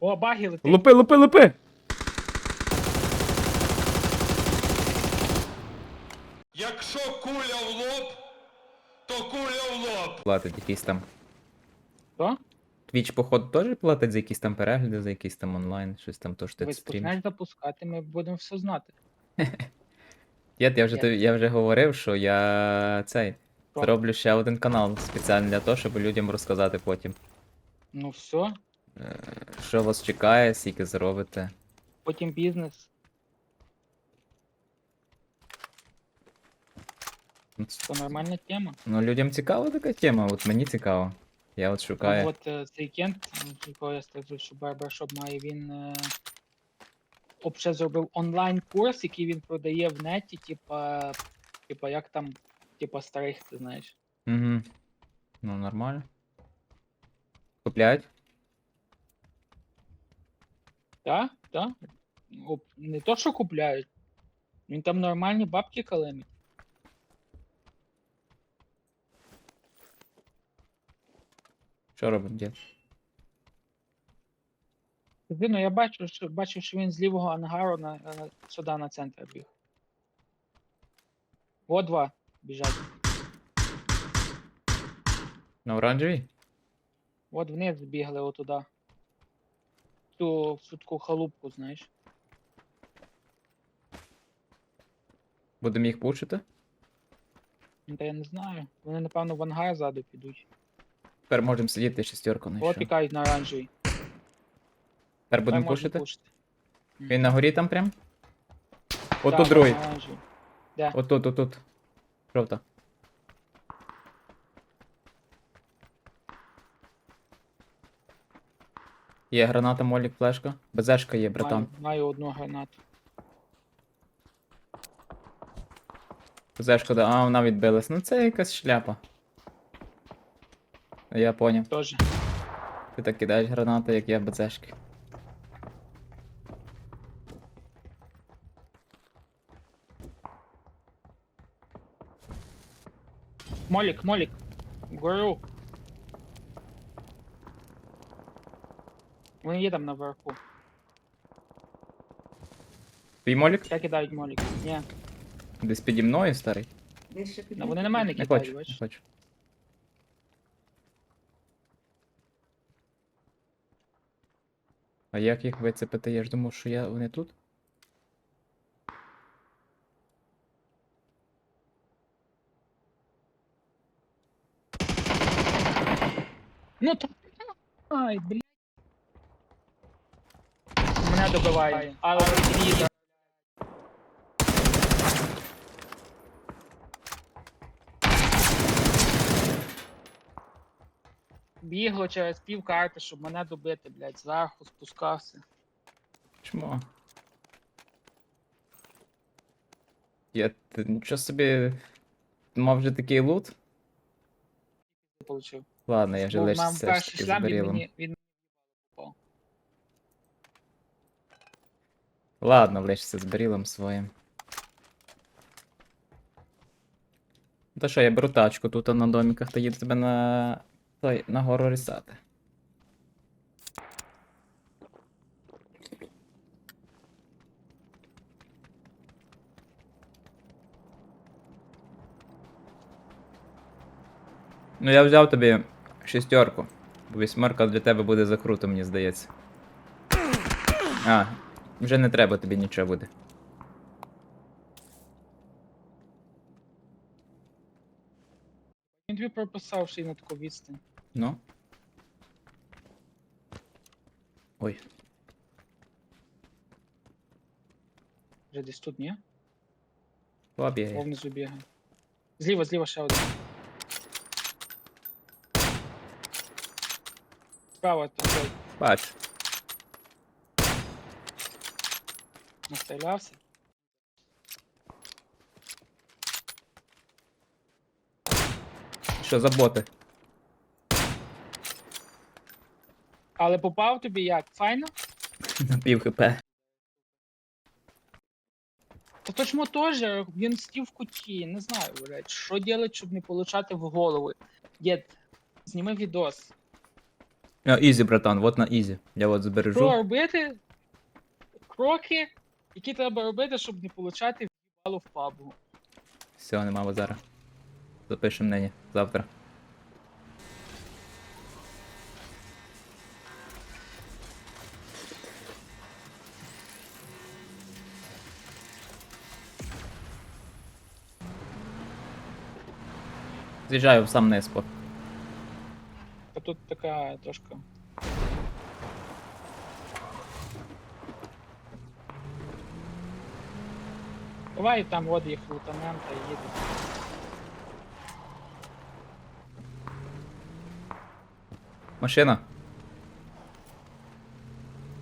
О, баги летить. Лупи, лупи, лупи! Якщо куля в лоб, то куля в лоб. Платить якийсь там. Що? Твіч, походу, теж платить за якісь там перегляди, за якийсь там онлайн, щось там, то що ти Ви стрімиш. почнеш запускати, ми будемо все знати. Я, я, вже, тобі- я вже говорив, що я цей. Що? Зроблю ще один канал спеціально для того, щоб людям розказати потім, Ну все, що вас чекає, скільки зробите. потім бізнес. Це нормальна тема. Ну, людям цікава така тема, от мені цікаво. Я от шукаю. Ну, от е, цей кент, якого я скажу, що барбершоп має, він е, обще зробив онлайн-курс, який він продає в неті, типа, типа як там, типа старих, ти знаєш. Угу. Ну, нормально. Купляють? Так, так. Не то, що купляють. Він там нормальні бабки калемить. Що робить дід? Ну я бачу, що бачив, що він з лівого ангару на, на сюди на центр біг. О, два біжать. На оранжевій? От вниз бігли отуда. Ту в таку халупку, знаєш. Будемо їх пушити? Та я не знаю. Вони, напевно, в ангар ззаду підуть. Тепер можемо сидіти шестерку От знайшов. пікають на оранжевій. Тепер будемо можна пушити? пушити. Він на горі там прям? Отут другий. на. Де? Отут, отут. Жовта. Є граната, молік, флешка. Безешка є, братан. Маю, маю одну гранату. Безешка, да. А, вона відбилась. Ну це якась шляпа. Я поняв. Тоже. Ти так кидаєш гранати, як я безешки. Молік, молік. Горю. Вони є там наверху. Твій молік? Ще кидають молік. Ні. Десь піді мною, старий. Ну, вони на мене Не кидають, хочу, не бачиш. хочу. А як їх вицепити? Я ж думав, що я... вони тут? Ну то. Ай, блядь. Мене добиває. Але від'їде. Бігло через пів карти, щоб мене добити, блядь, зверху спускався. Чмо? Я ти нічого собі мав вже такий лут? Получив. Ладно, я вже Бо лише все ж перший таки шлям, він зберілим. мені, він попав. Ладно, лишся з барілом своїм. Ну То що, я беру тачку тут на доміках та їду тебе на. Той, на гору рісати. Ну я взяв тобі шістерку. Бо вісьмерка для тебе буде закруто, мені здається. А, вже не треба тобі нічого буде. Він тобі прописав, що й на таку відстань. Ну. Ой. Вже десь тут, ні? Побігай. внизу бігає. Зліва, зліва ще один. Справа той Бачу. Настрілявся. Що за боти? Але попав тобі як? Файно? На пів хп. Та то чмо теж, він стів в куті, не знаю, блядь, що делать, щоб не получати в голову. Дід, зніми відос. А, ізі, братан, вот на ізі. Я от Що збережу. робити? Кроки, які треба робити, щоб не получати в'їбало в пабу. Все, нема базара. Запишем нині, завтра. З'їжджаю в сам низ, по. А тут така трошка. Давай там от їх лутанем та їде. Машина.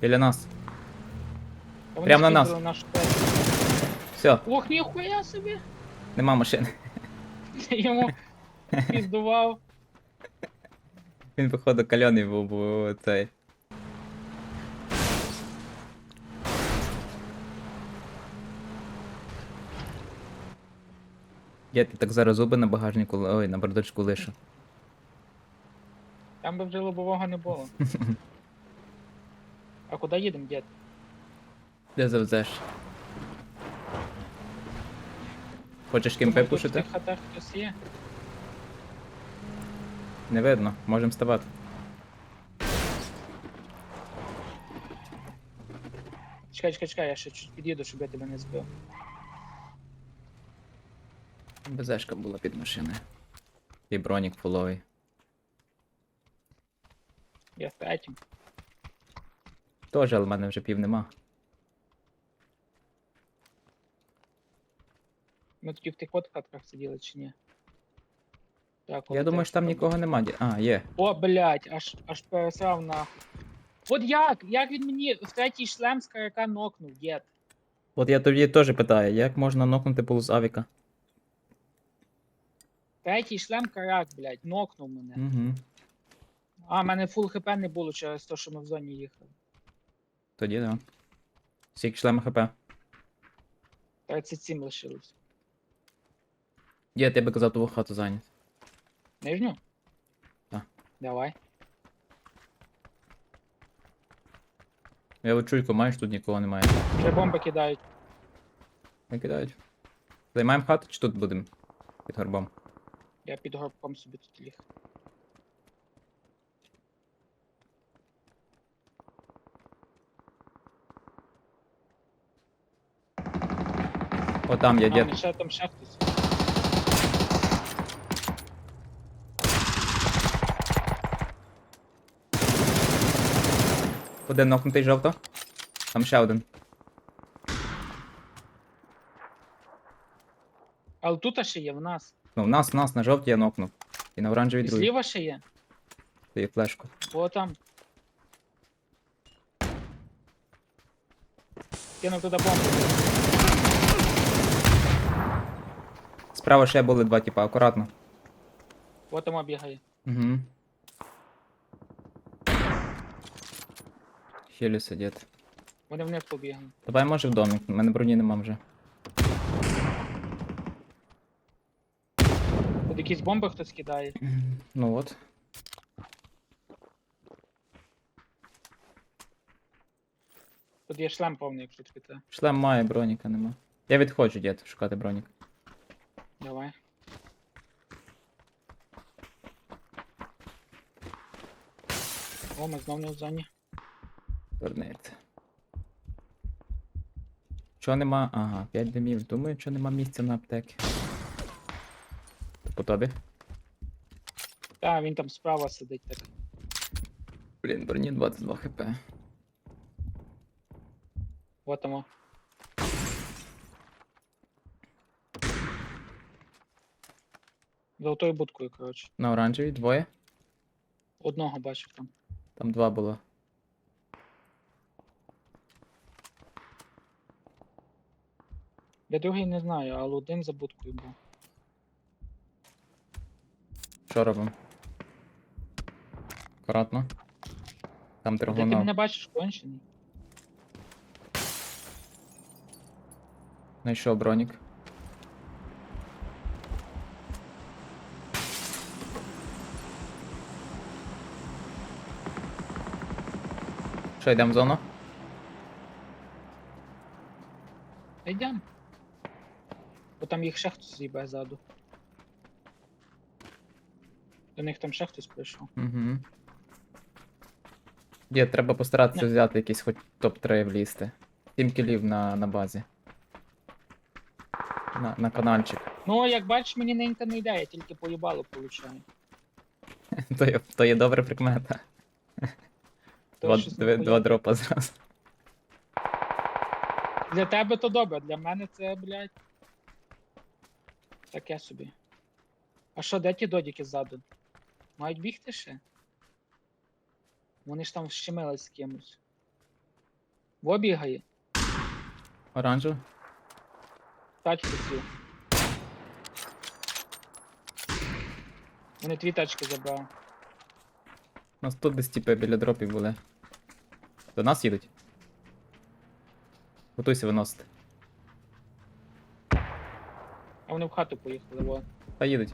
Біля нас. Та вони Прямо на нас. спіздили нашу тему. Все, Ох, ніхуя собі! нема машини. Ти йому піздував. Він, походу, кальоний був, бо цей. Я ти так зараз зуби на багажнику, ой, на бардачку лишу. Там би вже лобового не було. А куди їдемо, дід? Де завезеш? Хочеш Думаю, тут в пушити? хатах хтось є. Не видно, можемо ставати. Чекай, чекай, чекай, я ще чуть під'їду, щоб я тебе не збив. Безешка була під машиною. І бронік фуловий. Я третім. Теж, але в мене вже пів нема. Ми тоді в тих от хатках сиділи чи ні? Так, Я думаю, що там нікого нема. Ді- А, є. О, блядь, аж аж пересрав нахуй. От як? Як він мені в третій шлем з карака нокнув, дід? От я тобі теж питаю, як можна нокнути полу з авіка? Третій шлем карак, блядь, нокнув мене. Угу. А, в мене фул хп не було через те, що ми в зоні їхали. Тоді да. Скільки шлема хп? 37 лишилось. Я тебе казав твою хату зайняти. Нижню? Так. Давай. Я от чуйку маєш, тут нікого немає. Вже бомби кидають. Не кидають. Займаємо хату чи тут будемо? Під горбом. Я під горбком собі тут ліг. О, там є А, дід. ну, ще там ще хтось. Один нокнутий жовто. Там ще один. Але тут ще є в нас. Ну, в нас, в нас на жовтій я нокнув. І на оранжевій І другий. зліва ще є. Даю флешку. О, там. Кинув туди бомбу. Справа ще були два типа, акуратно. О, там бігає. Угу. Хілюся, дід. Вони вниз побігли. Давай може в домик, у мене броні нема вже. Якісь бомби хтось кидає. Ну от. Тут є шлем повний, якщо треба. Шлем має, броніка нема. Я відходжу, дід, шукати бронік. Давай. О, ми знов не в зоні. Турнит. Чого нема? Ага, 5 димів. Думаю, що нема місця на аптеки. Тобі? Та, він там справа сидить так. Блін, броні 22 хп. Вот там. о. За отою будкою, коротше. На оранжевій двоє. Одного бачив там. Там два було. Я другий не знаю, але один за будкою був. Що робимо? Акуратно. Там ти мене бачиш кончений? Знайшов бронік. Що, йдемо в зону? Йдемо. Бо там їх ще хтось з'їбе ззаду. До них там ще хтось прийшов. Угу. Є, треба постаратися Не. взяти якийсь хоч топ-3 влізти. 7 кілів на, на базі. На, на каналчик. Ну, як бачиш, мені ненька не йде, я тільки поїбало получаю. То є, то є добра прикмета. То Два, щось ніхуя. два дропа зразу. Для тебе то добре, для мене це, блядь. Таке собі. А що, де ті додіки ззаду? Мають бігти ще? Вони ж там щемились з кимось. Во бігає. Оранжево? Тачку цю. Вони дві тачки забрали. У нас тут десь тіпи біля дропів були. До нас їдуть. Готуйся виносити. А вони в хату поїхали, во. Та їдуть.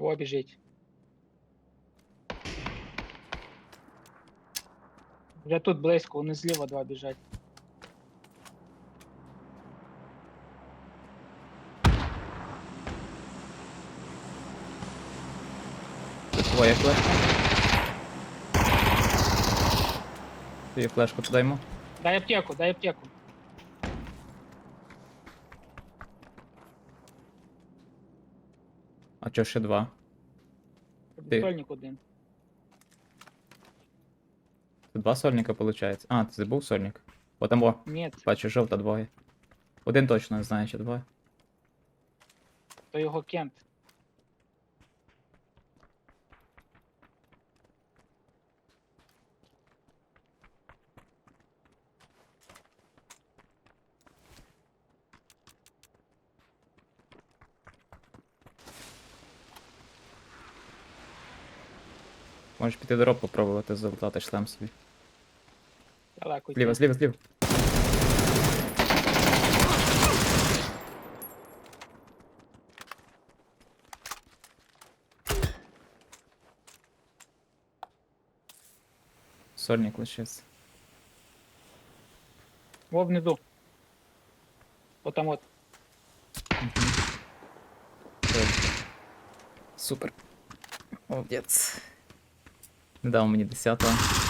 Во біжить. Вже тут близько, вони зліва два біжать. Твоя флешка. Твою флешку туди йому. Дай аптеку, дай аптеку. А чо ще два? Ти- Сольник один. Це два сольника виходить. А, ти забув сольник? О, там о, Ні, бачу, жовта двоє. Один точно не знаю, чи двоє. то його кент. Можеш піти дроп попробувати залутати шлем собі. Далеко Зліва, йти. зліва, зліва. Сольник лишився. Во внизу. От. Все. Супер. Молодець. Не дав мені 10